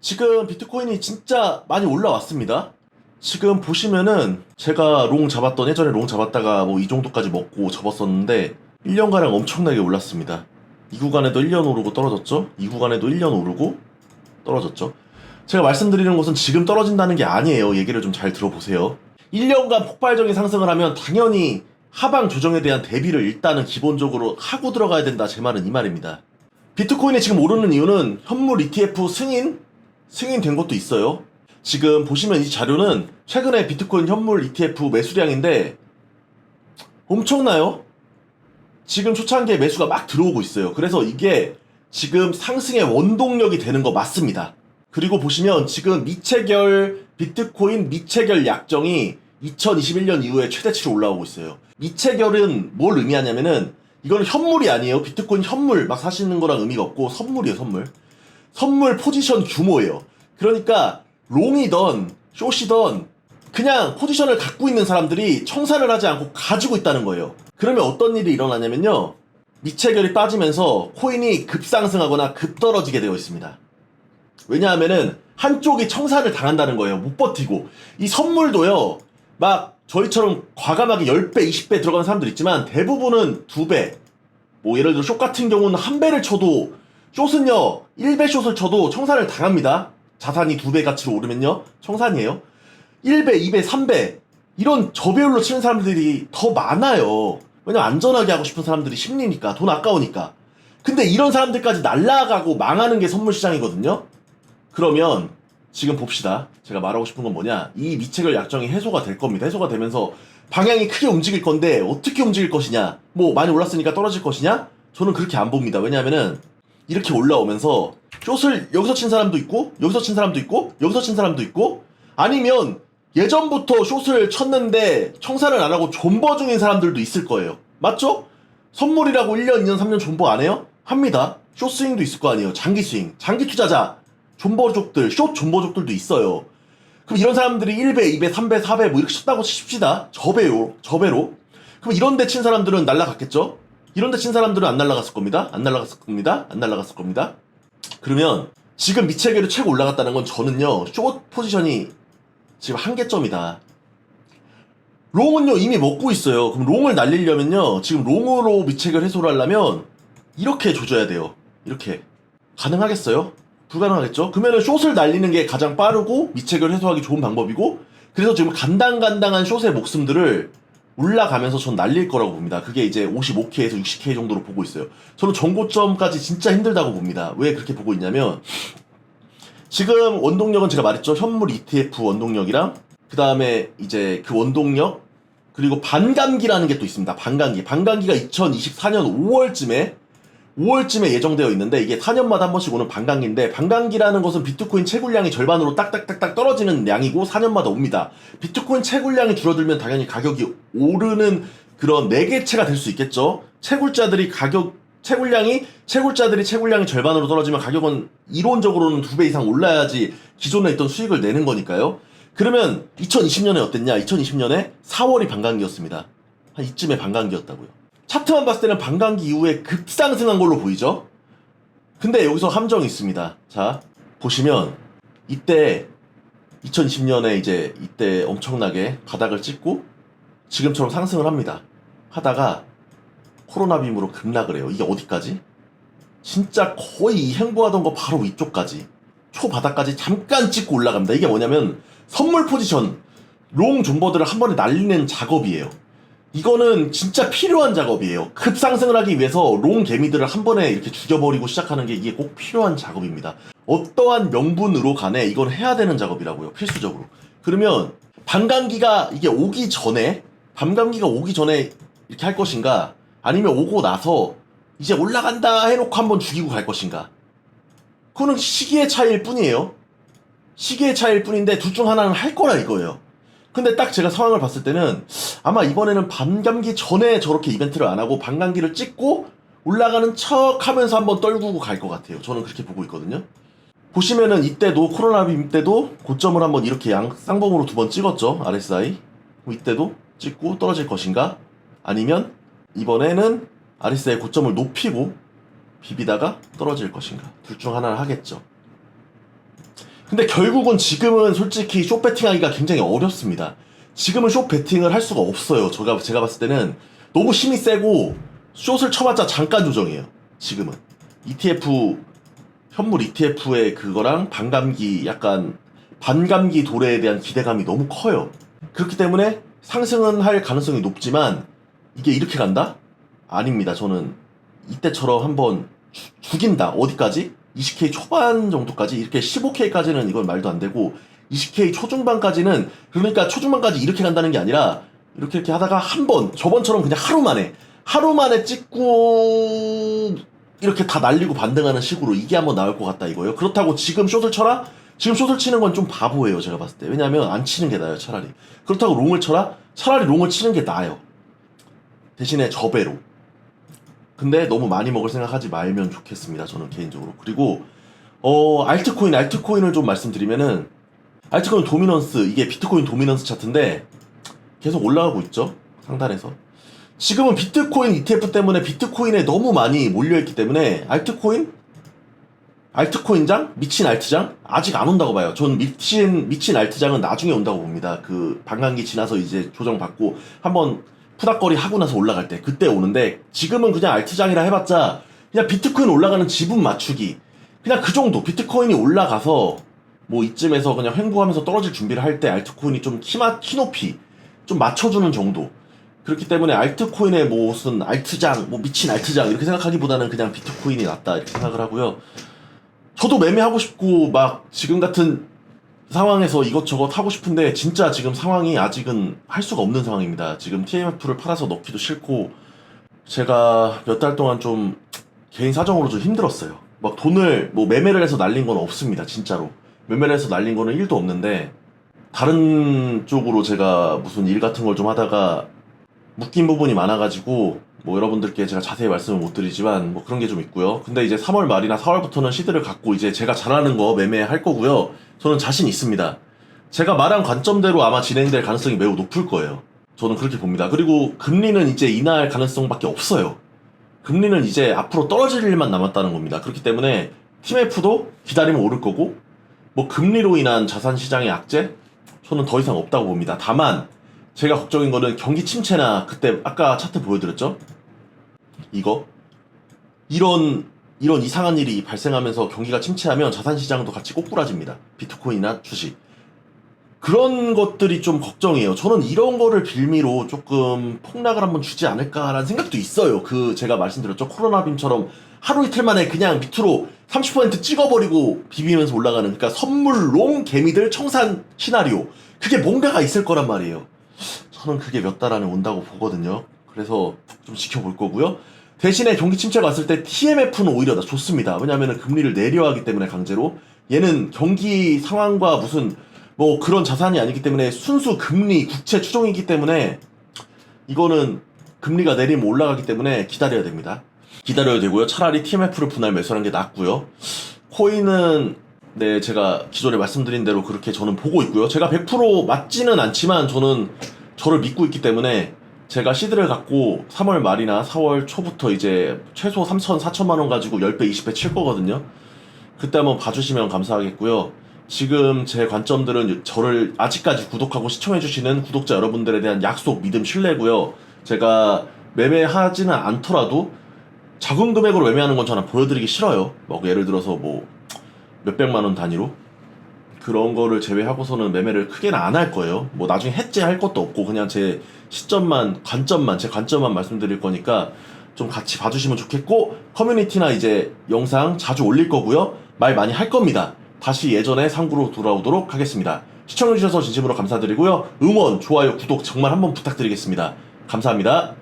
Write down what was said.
지금 비트코인이 진짜 많이 올라왔습니다. 지금 보시면은 제가 롱 잡았던 예전에 롱 잡았다가 뭐 이 정도까지 먹고 접었었는데 1년가량 엄청나게 올랐습니다. 이 구간에도 1년 오르고 떨어졌죠? 이 구간에도 1년 오르고 떨어졌죠? 제가 말씀드리는 것은 지금 떨어진다는 게 아니에요. 얘기를 좀 잘 들어보세요. 1년간 폭발적인 상승을 하면 당연히 하방 조정에 대한 대비를 일단은 기본적으로 하고 들어가야 된다. 제 말은 이 말입니다. 비트코인이 지금 오르는 이유는 현물 ETF 승인? 승인된 것도 있어요. 지금 보시면 이 자료는 최근에 비트코인 현물 ETF 매수량인데 엄청나요? 지금 초창기에 매수가 막 들어오고 있어요. 그래서 이게 지금 상승의 원동력이 되는 거 맞습니다. 그리고 보시면 지금 미체결 비트코인 미체결 약정이 2021년 이후에 최대치로 올라오고 있어요. 미체결은 뭘 의미하냐면은 이거는 현물이 아니에요. 비트코인 현물 막 사시는 거랑 의미가 없고 선물이에요, 선물. 선물 포지션 규모예요. 그러니까 롱이던 숏이던 그냥 포지션을 갖고 있는 사람들이 청산을 하지 않고 가지고 있다는 거예요. 그러면 어떤 일이 일어나냐면요. 미체결이 빠지면서 코인이 급상승하거나 급떨어지게 되어 있습니다. 왜냐하면은 한쪽이 청산을 당한다는 거예요. 못 버티고. 이 선물도요. 막 저희처럼 과감하게 10배, 20배 들어가는 사람들 있지만 대부분은 2배. 뭐 예를 들어 숏 같은 경우는 한 배를 쳐도 숏은요. 1배 숏을 쳐도 청산을 당합니다. 자산이 2배 가치로 오르면요. 청산이에요. 1배, 2배, 3배 이런 저배율로 치는 사람들이 더 많아요. 왜냐면 안전하게 하고 싶은 사람들이 심리니까 돈 아까우니까. 근데 이런 사람들까지 날라가고 망하는 게 선물 시장이거든요. 그러면 지금 봅시다. 제가 말하고 싶은 건 뭐냐? 이 미체결 약정이 해소가 될 겁니다. 해소가 되면서 방향이 크게 움직일 건데 어떻게 움직일 것이냐? 뭐 많이 올랐으니까 떨어질 것이냐? 저는 그렇게 안 봅니다. 왜냐하면은 이렇게 올라오면서 숏을 여기서 친 사람도 있고 여기서 친 사람도 있고 여기서 친 사람도 있고 아니면 예전부터 숏을 쳤는데 청산을 안 하고 존버 중인 사람들도 있을 거예요. 맞죠? 선물이라고 1년, 2년, 3년 존버 안 해요? 합니다. 숏 스윙도 있을 거 아니에요. 장기 스윙. 장기 투자자. 존버족들, 숏 존버족들도 있어요. 그럼 이런 사람들이 1배, 2배, 3배, 4배 뭐 이렇게 쳤다고 칩시다. 저배요. 저배로. 그럼 이런 데 친 사람들은 날라갔겠죠? 이런 데친 사람들은 안 날라갔을 겁니다. 안 날라갔을 겁니다. 안 날라갔을 겁니다. 그러면 지금 미체계로 최고 올라갔다는 건 저는요. 숏 포지션이 지금 한계점이다. 롱은요 이미 먹고 있어요. 그럼 롱을 날리려면요 지금 롱으로 미체결 해소를 하려면 이렇게 조져야 돼요. 이렇게 가능하겠어요? 불가능하겠죠? 그러면은 숏을 날리는 게 가장 빠르고 미체결 해소하기 좋은 방법이고 그래서 지금 간당간당한 숏의 목숨들을 올라가면서 전 날릴 거라고 봅니다. 그게 이제 55K에서 60K 정도로 보고 있어요. 저는 정고점까지 진짜 힘들다고 봅니다. 왜 그렇게 보고 있냐면 지금 원동력은 제가 말했죠. 현물 ETF 원동력이랑 그 다음에 이제 그 원동력 그리고 반감기라는 게 또 있습니다. 반감기. 반감기가 2024년 5월쯤에 5월쯤에 예정되어 있는데 이게 4년마다 한 번씩 오는 반감기인데 반감기라는 것은 비트코인 채굴량이 절반으로 딱딱딱딱 떨어지는 양이고 4년마다 옵니다. 비트코인 채굴량이 줄어들면 당연히 가격이 오르는 그런 매개체가 될 수 있겠죠. 채굴자들이 가격 채굴량이 채굴자들이 채굴량이 절반으로 떨어지면 가격은 이론적으로는 두 배 이상 올라야지 기존에 있던 수익을 내는 거니까요. 그러면 2020년에 어땠냐? 2020년에 4월이 반감기였습니다. 한 이쯤에 반감기였다고요. 차트만 봤을 때는 반감기 이후에 급상승한 걸로 보이죠? 근데 여기서 함정이 있습니다. 자, 보시면 이때 2020년에 이제 이때 엄청나게 바닥을 찍고 지금처럼 상승을 합니다. 하다가 코로나 빔으로 급락을 해요. 이게 어디까지? 진짜 거의 이 행보하던 거 바로 위쪽까지 초바닥까지 잠깐 찍고 올라갑니다. 이게 뭐냐면 선물 포지션 롱 존버들을 한 번에 날리는 작업이에요. 이거는 진짜 필요한 작업이에요. 급상승을 하기 위해서 롱 개미들을 한 번에 이렇게 죽여버리고 시작하는 게 이게 꼭 필요한 작업입니다. 어떠한 명분으로 간에 이건 해야 되는 작업이라고요. 필수적으로. 그러면 반감기가 이게 오기 전에 반감기가 오기 전에 이렇게 할 것인가 아니면 오고 나서 이제 올라간다 해놓고 한번 죽이고 갈 것인가 그거는 시기의 차이일 뿐이에요. 시기의 차이일 뿐인데 둘 중 하나는 할 거라 이거예요. 근데 딱 제가 상황을 봤을 때는 아마 이번에는 반감기 전에 저렇게 이벤트를 안 하고 반감기를 찍고 올라가는 척 하면서 한번 떨구고 갈 것 같아요. 저는 그렇게 보고 있거든요. 보시면은 이때도 코로나 빔 때도 고점을 한번 이렇게 양 쌍봉으로 두 번 찍었죠. RSI. 이때도 찍고 떨어질 것인가? 아니면 이번에는 RSI 고점을 높이고 비비다가 떨어질 것인가? 둘 중 하나를 하겠죠. 근데 결국은 지금은 솔직히 숏 배팅하기가 굉장히 어렵습니다. 지금은 숏 배팅을 할 수가 없어요. 제가 제가 봤을 때는 너무 힘이 세고 숏을 쳐봤자 잠깐 조정이에요. 지금은 ETF 현물 ETF의 그거랑 반감기 약간 반감기 도래에 대한 기대감이 너무 커요. 그렇기 때문에 상승은 할 가능성이 높지만 이게 이렇게 간다? 아닙니다. 저는 이때처럼 한번 죽- 죽인다. 어디까지? 20K 초반 정도까지 이렇게 15K까지는 이건 말도 안 되고 20K 초중반까지는 그러니까 초중반까지 이렇게 간다는 게 아니라 이렇게 이렇게 하다가 한 번 저번처럼 그냥 하루 만에 하루 만에 찍고 이렇게 다 날리고 반등하는 식으로 이게 한번 나올 것 같다 이거예요. 그렇다고 지금 숏을 쳐라? 지금 숏을 치는 건 좀 바보예요 제가 봤을 때 왜냐면 안 치는 게 나아요 차라리 그렇다고 롱을 쳐라? 차라리 롱을 치는 게 나아요 대신에 저배로 근데 너무 많이 먹을 생각하지 말면 좋겠습니다. 저는 개인적으로. 그리고 어 알트코인 알트코인을 좀 말씀드리면은 알트코인 도미넌스 이게 비트코인 도미넌스 차트인데 계속 올라가고 있죠. 상단에서. 지금은 비트코인 ETF 때문에 비트코인에 너무 많이 몰려있기 때문에 알트코인 알트코인장 미친 알트장 아직 안 온다고 봐요. 전 미친 미친 알트장은 나중에 온다고 봅니다. 그 반감기 지나서 이제 조정 받고 한번 푸닥거리 하고 나서 올라갈 때 그때 오는데 지금은 그냥 알트장이라 해봤자 그냥 비트코인 올라가는 지분 맞추기 그냥 그 정도 비트코인이 올라가서 뭐 이쯤에서 그냥 횡보하면서 떨어질 준비를 할 때 알트코인이 좀 키마 키높이 좀 맞춰주는 정도 그렇기 때문에 알트코인의 뭐 무슨 알트장 뭐 미친 알트장 이렇게 생각하기보다는 그냥 비트코인이 낫다 이렇게 생각을 하고요 저도 매매하고 싶고 막 지금 같은 상황에서 이것저것 하고 싶은데 진짜 지금 상황이 아직은 할 수가 없는 상황입니다. 지금 TMF를 팔아서 넣기도 싫고 제가 몇 달 동안 좀 개인 사정으로 좀 힘들었어요. 막 돈을 뭐 매매를 해서 날린 건 없습니다. 진짜로. 해서 날린 거는 1도 없는데 다른 쪽으로 제가 무슨 일 같은 걸 좀 하다가 묶인 부분이 많아가지고 뭐 여러분들께 제가 자세히 말씀을 못 드리지만 뭐 그런 게 좀 있고요. 근데 이제 3월 말이나 4월부터는 시드를 갖고 이제 제가 잘하는 거 매매할 거고요. 저는 자신 있습니다. 제가 말한 관점대로 아마 진행될 가능성이 매우 높을 거예요. 저는 그렇게 봅니다. 그리고 금리는 이제 인하할 가능성밖에 없어요. 금리는 이제 앞으로 떨어질 일만 남았다는 겁니다. 그렇기 때문에 TMF도 기다리면 오를 거고 뭐 금리로 인한 자산 시장의 악재 저는 더 이상 없다고 봅니다. 다만 제가 걱정인 거는 경기 침체나 그때 아까 차트 보여드렸죠? 이거 이런 이런 이상한 일이 발생하면서 경기가 침체하면 자산 시장도 같이 꼬꾸라집니다. 비트코인이나 주식 그런 것들이 좀 걱정이에요. 저는 이런 거를 빌미로 조금 폭락을 한번 주지 않을까라는 생각도 있어요. 그 제가 말씀드렸죠. 코로나 빔처럼 하루 이틀 만에 그냥 밑으로 30% 찍어버리고 비비면서 올라가는 그러니까 선물롱 개미들 청산 시나리오 그게 뭔가가 있을 거란 말이에요. 저는 그게 몇 달 안에 온다고 보거든요. 그래서 좀 지켜볼 거고요. 대신에 경기 침체가 왔을 때 TMF는 오히려 더 좋습니다. 왜냐하면 금리를 내려하기 때문에 강제로 얘는 경기 상황과 무슨 뭐 그런 자산이 아니기 때문에 순수 금리 국채 추종이기 때문에 이거는 금리가 내리면 올라가기 때문에 기다려야 됩니다. 기다려야 되고요. 차라리 TMF를 분할 매수하는 게 낫고요. 코인은 네 제가 기존에 말씀드린 대로 그렇게 저는 보고 있고요. 제가 100% 맞지는 않지만 저는 저를 믿고 있기 때문에 제가 시드를 갖고 3월 말이나 4월 초부터 이제 최소 3천 4천만 원 가지고 10배 20배 칠 거거든요. 그때 한번 봐주시면 감사하겠고요. 지금 제 관점들은 저를 아직까지 구독하고 시청해주시는 구독자 여러분들에 대한 약속, 믿음, 신뢰고요. 제가 매매하지는 않더라도 작은 금액으로 매매하는 건 저는 보여드리기 싫어요. 뭐 예를 들어서 뭐 몇백만 원 단위로 그런 거를 제외하고서는 매매를 크게는 안 할 거예요. 뭐 나중에 해제할 것도 없고 그냥 제 시점만 관점만 제 관점만 말씀드릴 거니까 좀 같이 봐주시면 좋겠고 커뮤니티나 이제 영상 자주 올릴 거고요. 말 많이 할 겁니다. 다시 예전에 상구로 돌아오도록 하겠습니다. 시청해주셔서 진심으로 감사드리고요. 응원, 좋아요, 구독 정말 한번 부탁드리겠습니다. 감사합니다.